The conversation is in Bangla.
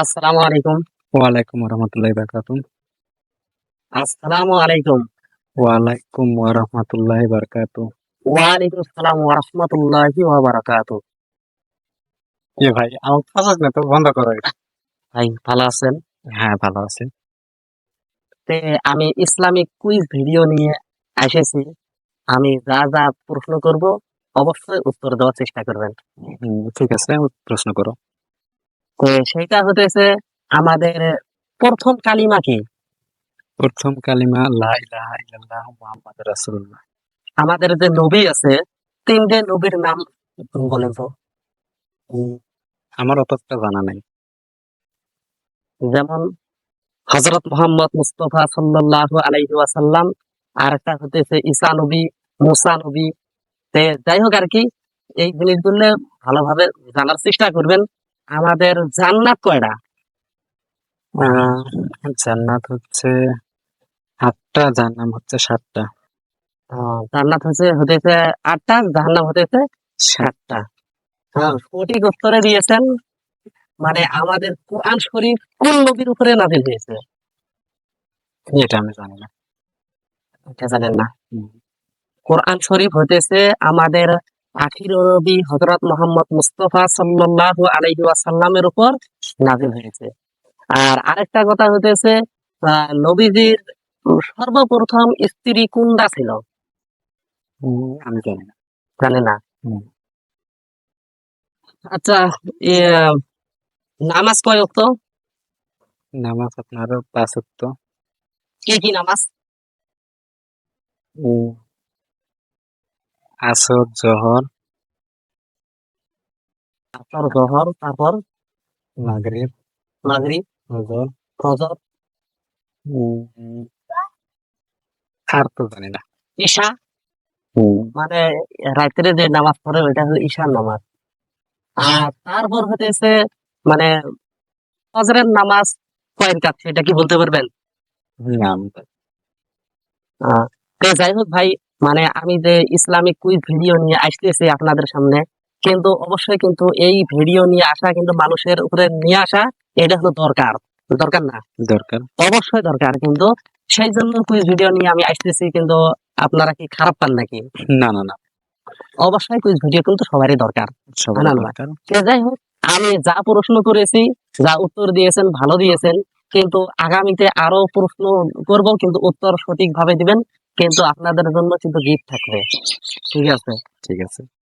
আসসালামু আলাইকুম। ওয়ালাইকুম রহমতুল্লাহ বারকাতুম আসসালামু আলাইকুম। ওয়ালাইকুম রহমতুল্লাহ বারকাতু ওয়ালাইকুম আসসালাম ওয়া রাহমাতুল্লাহি ওয়া বারাকাতুহু। এ ভাই আমার ফাঁসাস না তো বন্ধ করো এটা। ভাই ভালো আছেন? হ্যাঁ ভালো আছে। তে আমি ইসলামিক কুইজ ভিডিও নিয়ে এসেছি। আমি যা যা প্রশ্ন করব অবশ্যই উত্তর দেওয়ার চেষ্টা করবেন। ঠিক আছে প্রশ্ন করো। তো সেটা হতেছে আমাদের প্রথম কালিমা কি? প্রথম কালিমা লা ইলাহা ইল্লাল্লাহ মুহাম্মাদুর রাসূলুল্লাহ। আমাদের যে নবী আছে তিনটে নবীর নাম বলেন তো। আমার অতটা জানা নাই। যেমন হজরত মোহাম্মদ মুস্তফা সাল্লাল্লাহু আলাইহি ওয়াসাল্লাম আর একটা হতেছে ঈসা নবী মুসা নবী। তে যাই হোক আর কি এই জিনিসগুলো ভালোভাবে জানার চেষ্টা করবেন। আমাদের জান্নাত কয়টা? জান্নাত হচ্ছে আটটা জান্নাম হচ্ছে সাতটা। জান্নাত হচ্ছে, হতেছে আটটা, জাহান্নাম হতেছে সাতটা। সঠিক উত্তরে দিয়েছেন মানে আমাদের কোরআন শরীফ কোন নবীর উপরে নাজিল হয়েছে? এটা আমি জানি না। এটা জানেন না। কোরআন শরীফ হতেছে আমাদের আখির নবী হজরত মোহাম্মদ মুস্তফা সাল্লাল্লাহু আলাইহি ওয়াসাল্লামের উপর নাজিল হয়েছে। আর আরেকটা কথা হতেছে নবীজির সর্বপ্রথম স্ত্রী কুন্দা ছিল? আমি জানি না। জানে না? আচ্ছা নামাজ কয় নামাজ আপনার পাঁচ কি কি নামাজ? আসর জহর। আসর জহর তারপর মাগরিব। মাগরিব। ফজর। ফজর। আর তো জানি না। ঈশা? মানে রাত্রে যে নামাজ পড়ে ওইটা হলো ঈশার নামাজ। আর তারপর হতেছে মানে ফজরের নামাজ কয় রাকাত সেটা কি বলতে পারবেন? যাই হোক ভাই মানে আমি যে ইসলামিক কুইজ ভিডিও নিয়ে আসতেছি আপনাদের সামনে কিন্তু অবশ্যই কিন্তু এই ভিডিও নিয়ে আসা কিন্তু মানুষের উপরে নিয়ে আসা এটা হলো দরকার। দরকার না? দরকার। অবশ্যই দরকার কিন্তু সেই জন্য কুইজ ভিডিও নিয়ে আমি আসতেছি কিন্তু আপনারা কি খারাপ পান নাকি? না না না। অবশ্যই কুইজ ভিডিও কিন্তু সবারই দরকার। যাই হোক আমি যা প্রশ্ন করেছি যা উত্তর দিয়েছেন ভালো দিয়েছেন কিন্তু আগামীতে আরও প্রশ্ন করব কিন্তু উত্তর সঠিক ভাবে দিবেন। কিন্তু আপনাদের জন্য কিন্তু গিফট থাকবে। ঠিক আছে? ঠিক আছে।